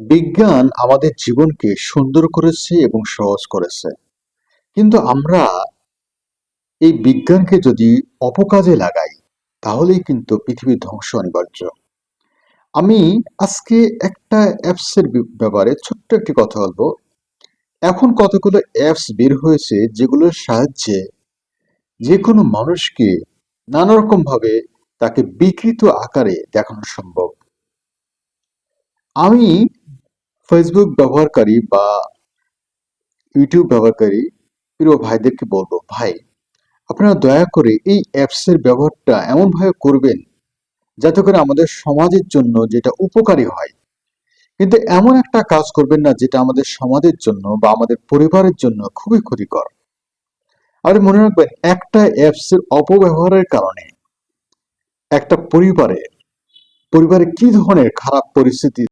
বিজ্ঞান আমাদের জীবনকে সুন্দর করেছে এবং সহজ করেছে। কিন্তু আমরা এই বিজ্ঞানকে যদি অপকাজে লাগাই, তাহলেই কিন্তু পৃথিবী ধ্বংস অনিবার্য। আমি আজকে একটা অ্যাপসের ব্যাপারে ছোট্ট একটি কথা বলব। এখন কতগুলো অ্যাপস বের হয়েছে যেগুলোর সাহায্যে যে কোনো মানুষকে নানা রকম ভাবে তাকে বিকৃত আকারে দেখানো সম্ভব। আমি ফেসবুক ব্যবহারকারী বা ইউটিউব ব্যবহারকারী প্রিয় ভাইদেরকে বলব, ভাই, আপনারা দয়া করে এই অ্যাপসের ব্যবহারটা এমনভাবে করবেন যাতে করে আমাদের সমাজের জন্য যেটা উপকারী হয়। কিন্তু এমন একটা কাজ করবেন না যেটা আমাদের সমাজের জন্য বা আমাদের পরিবারের জন্য খুবই ক্ষতিকর। আর মনে রাখবেন, একটা অ্যাপসের অপব্যবহারের কারণে একটা পরিবারে পরিবারে কি ধরনের খারাপ পরিস্থিতি